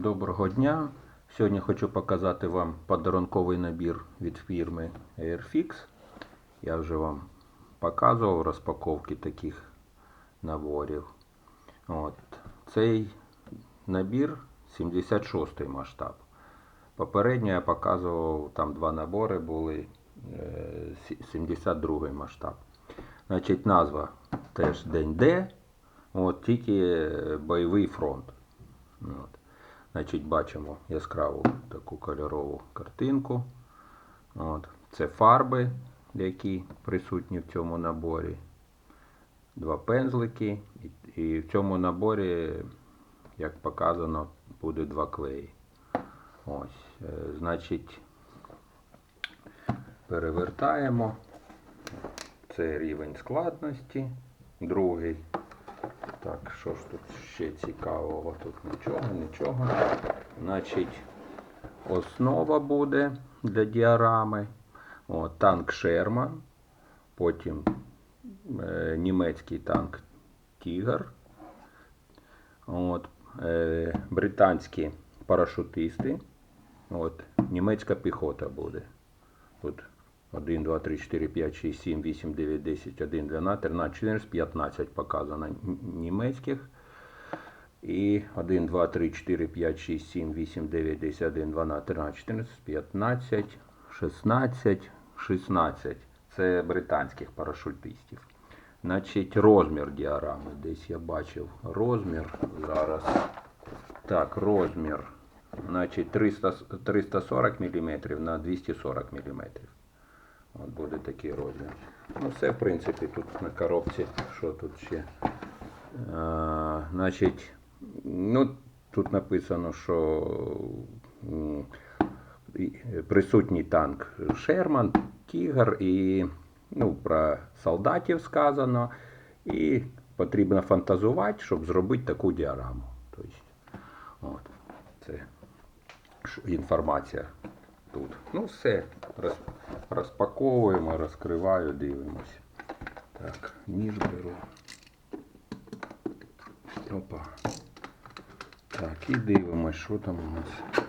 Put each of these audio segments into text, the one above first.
Доброго дня! Сьогодні хочу показати вам подарунковий набір від фірми Airfix. Я вже вам показував розпаковки таких наборів. От. Цей набір 76 масштаб. Попередньо я показував, там два набори були е, сі- 72 масштаб. Значить, назва теж День Д, от, тільки е, бойовий фронт. От. Значить, бачимо яскраву таку кольорову картинку. От. Це фарби, які присутні в цьому наборі. Два пензлики. І, в цьому наборі, як показано, буде два клеї. Ось, е, значить, перевертаємо. Це рівень складності. Другий. Так, що ж тут ще цікавого? Тут нічого, нічого. Значить, основа буде для діарами. О, танк Шерман. Потім е, німецький танк Тігр. От, е, британські парашутисти. От, німецька піхота буде. Тут 1, 2, 3, 4, 5, 6, 7, 8, 9, 10, 1, 12, 13, 14, 15 показано німецьких. І 1, 2, 3, 4, 5, 6, 7, 8, 9, 10, 1, 12, 13, 14, 15, 16, 16. Це британських парашутистів. Значить, розмір діарами. Десь я бачив розмір зараз. Так, розмір. Значить, 300, 340 мм на 240 мм. От буде такий розмір. Ну, все, в принципі, тут на коробці, що тут ще. А, значить, ну, тут написано, що присутній танк Шерман, Тігр і ну, про солдатів сказано. І потрібно фантазувати, щоб зробити таку діараму. Тобто, от, це інформація тут. Ну все, роз, розпаковуємо, розкриваю, дивимося. Так, ніж беру. Опа. Так, і дивимось, що там у нас.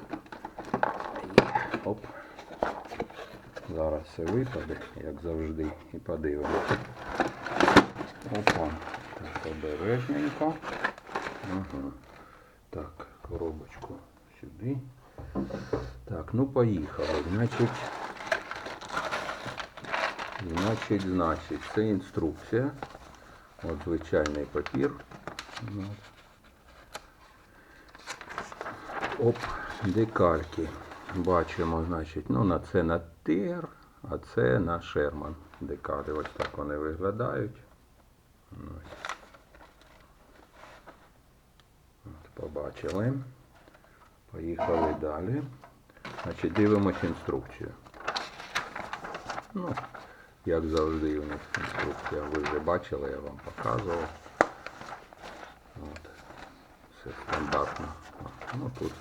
Оп. Зараз все випаде, як завжди, і подивимося. Опа. Так, обережненько. Ага. Так, коробочку сюди. Так, ну поїхали. Значить, значить, значить, це інструкція. От звичайний папір. Оп, декальки. Бачимо, значить, ну на це на тир, а це на Шерман. Декалі. Ось так вони виглядають. От, побачили. Поїхали далі. Значить, дивимося інструкцію. Ну, як завжди у них інструкція. Ви вже бачили, я вам показував. От. Все стандартно. Ну, тут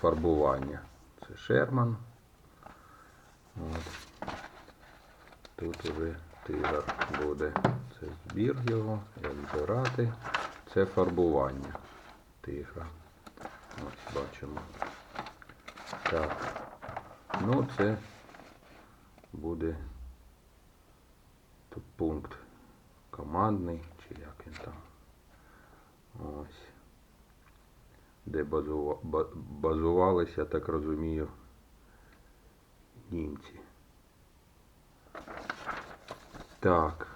фарбування. Це Шерман. От. Тут уже тигр буде. Це збір його, як збирати. Це фарбування тигра. Бачимо. Так. Ну, це буде тут пункт командний, чи як він там. Ось. Де базува- базувалися, так розумію, німці. Так.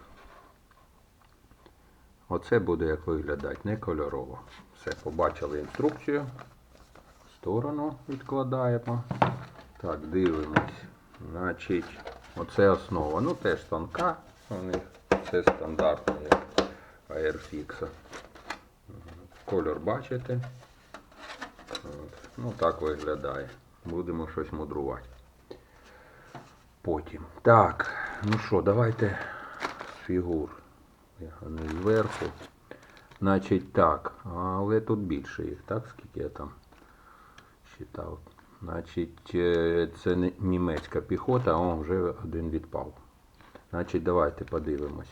Оце буде як виглядати, не кольорово. Все, побачили інструкцію. Сторону відкладаємо. Так, дивимось. Значить, оце основа. Ну, теж тонка у них. Це стандартно, як Airfix. Кольор бачите. От. Ну, так виглядає. Будемо щось мудрувати. Потім. Так, ну що, давайте з фігур. Не зверху. Значить так, але тут більше їх, так? Скільки я там считав. Значить, е, це німецька піхота, а он вже один відпав. Значить, давайте подивимось.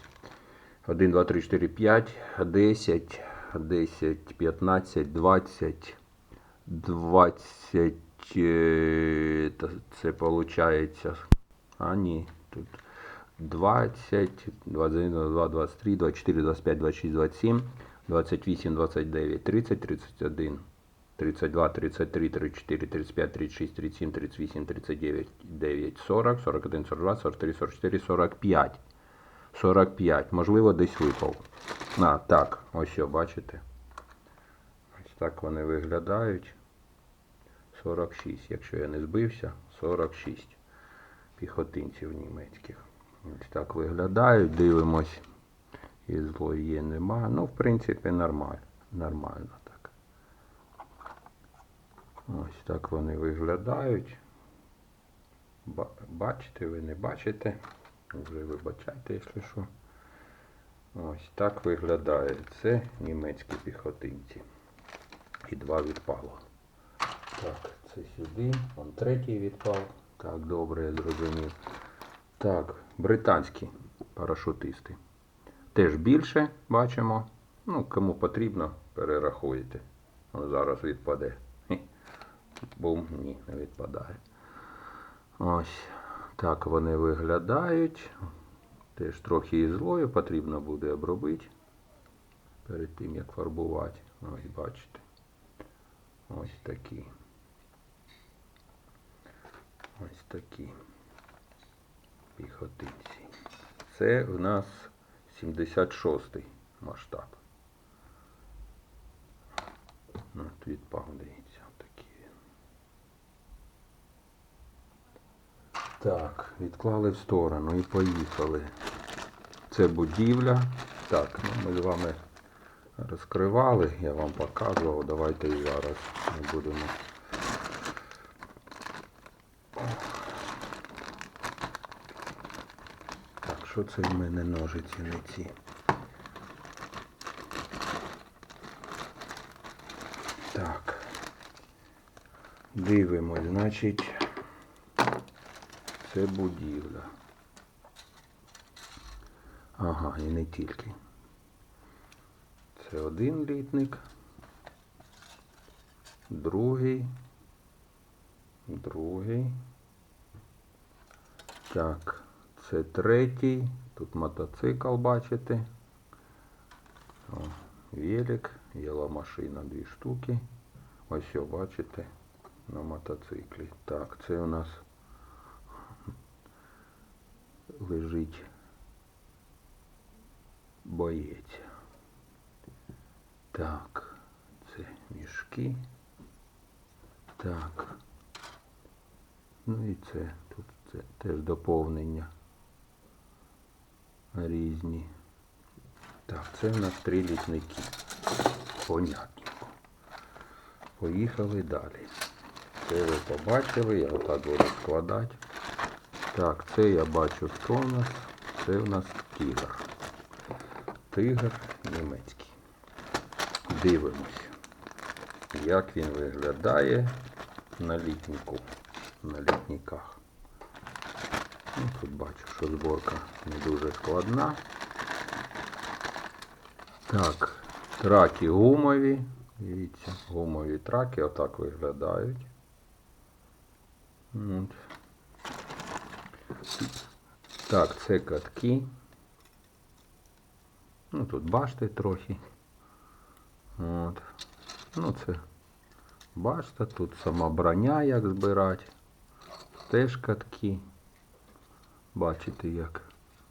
1, 2, 3, 4, 5, 10, 10, 15, 20, 20, е, та це виходить, а ні, тут 20, 21, 22, 23, 24, 25, 26, 27, 28, 29, 30, 31, 32, 33, 34, 35, 36, 37, 38, 39, 9, 40, 41, 42, 43, 44, 45. 45. Можливо, десь випав. А, так, ось що, бачите? Ось так вони виглядають. 46. Якщо я не збився, 46 піхотинців німецьких. Ось так виглядають, дивимось. І злої є нема. Ну, в принципі, нормально. Нормально. Ось так вони виглядають. Бачите, ви не бачите. Вже вибачайте, якщо що. Ось так виглядає. Це німецькі піхотинці. І два відпало. Так, це сюди. Вон третій відпав. Так, добре, я зрозумів. Так, британські парашутисти. Теж більше бачимо. Ну, кому потрібно, перерахуєте. О, зараз відпаде. Бум, ні, не відпадає. Ось так вони виглядають. Теж трохи і злою потрібно буде обробити перед тим, як фарбувати. Ось бачите. Ось такі. Ось такі піхотинці. Це в нас 76-й масштаб. Ну, От відпав, дивіться, такий він. Так, відклали в сторону і поїхали. Це будівля. Так, ну ми з вами розкривали, я вам показував. Давайте і зараз ми будемо. Так, що це в мене ножиці не ці? Так. Дивимось, значить, це будівля. Ага, і не тільки. Це один літник, другий, другий. Так, це третій. Тут мотоцикл, бачите. О, велик, машина, дві штуки. Ось бачите, на мотоциклі. Так, це у нас лежить боєць. Так, це мішки. Так. Ну і це тут це теж доповнення різні. Так, це в нас три літники. Понятненько. Поїхали далі. Це ви побачили, я отак буду складати. Так, це я бачу, хто у нас. Це у нас тигр. Тигр німецький. Дивимось, як він виглядає на літніку, на літніках. Ну, тут бачу, що зборка не дуже складна. Так, траки гумові. Дивіться, гумові траки отак виглядають. Так, це катки. Ну, тут башти трохи. От. Ну, це башта, тут сама броня, як збирати. Теж катки. Бачите, як,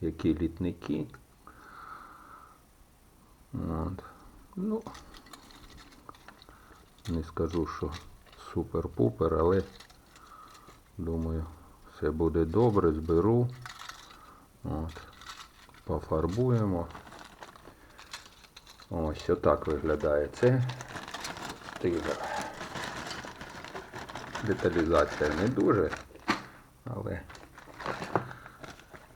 які літники. От. Ну, не скажу, що супер-пупер, але думаю, все буде добре, зберу. От. Пофарбуємо. Ось отак виглядає це тигр. Деталізація не дуже, але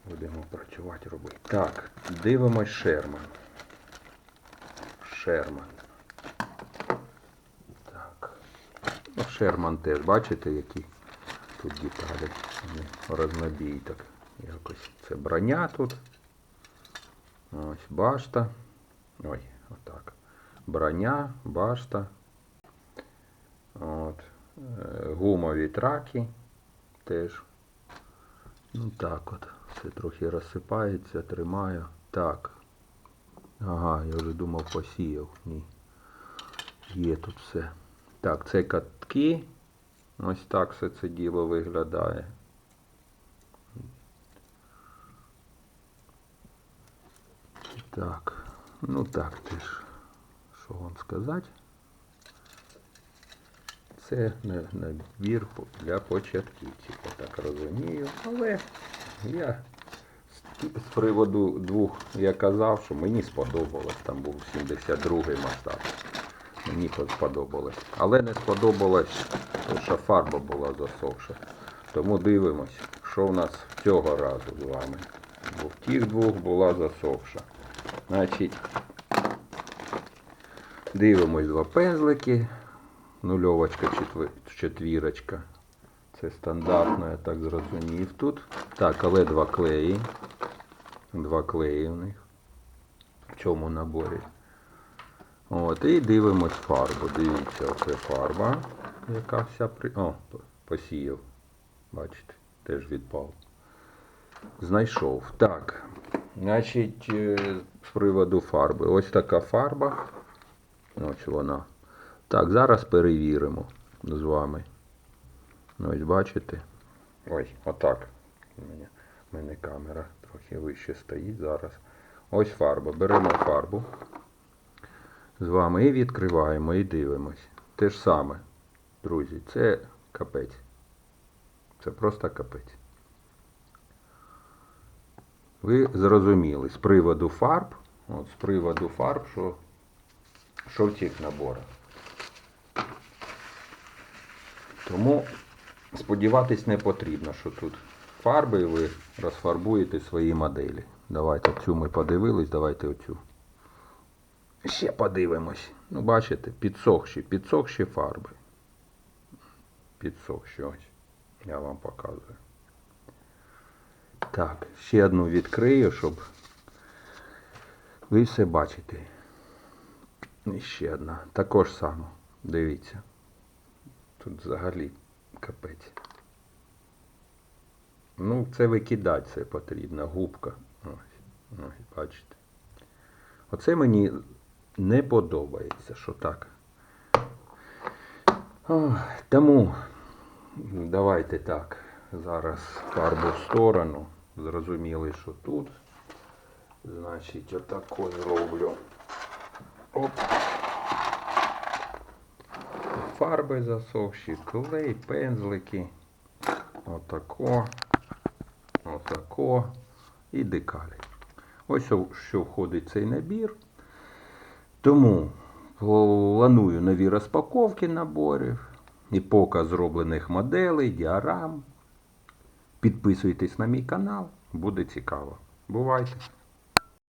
будемо працювати робити. Так, дивимось Шерман. Шерман. Так. Ну, Шерман теж, бачите, які тут деталі. Вони рознобій так. Якось це броня тут. Ось башта. Ой, отак. Броня, башта. Е, Гумові траки теж. Ну так от. Все трохи розсипається, тримаю. Так. Ага, я вже думав посіяв. Ні. Є тут все. Так, це катки. Ось так все це діло виглядає. Так, ну так теж. Що вам сказати? Це на- набір для початківців, я так розумію. Але я з- приводу двох я казав, що мені сподобалось. Там був 72-й мастак. Мені сподобалось. Але не сподобалось, що фарба була засохша. Тому дивимось, що в нас цього разу з вами. Бо в тих двох була засохша. Значить, дивимось два пензлики. Нульовочка, четвірочка. Це стандартно, я так зрозумів тут. Так, але два клеї. Два клеї в них в цьому наборі. От, і дивимось фарбу. Дивіться, оце фарба, яка вся при. О, посіяв. Бачите, теж відпав. Знайшов. Так. Значить, е, з приводу фарби. Ось така фарба. Ось вона. Так, зараз перевіримо з вами. Ось бачите. Ой, отак. У мене, у мене камера трохи вище стоїть зараз. Ось фарба. Беремо фарбу з вами і відкриваємо, і дивимось. Те ж саме, друзі, це капець. Це просто капець. Ви зрозуміли з приводу фарб, от з приводу фарб, що, що в цих наборах. Тому сподіватись не потрібно, що тут фарби і ви розфарбуєте свої моделі. Давайте цю ми подивились, давайте оцю. Ще подивимось. Ну, бачите, підсохші, підсохші фарби. Підсохші ось. Я вам показую. Так, ще одну відкрию, щоб ви все бачите. І ще одна. Також само. Дивіться. Тут взагалі капець. Ну, це викидати це потрібно, губка. Ось, ось, бачите. Оце мені не подобається, що так. Ох, тому давайте так. Зараз фарбу в сторону. Зрозуміли, що тут. Значить, отако зроблю. Оп. Фарби засохші, клей, пензлики. Отако. Отако. І декалі. Ось що входить цей набір. Тому планую нові розпаковки наборів і показ зроблених моделей, діарам. Підписуйтесь на мій канал, буде цікаво. Бувайте!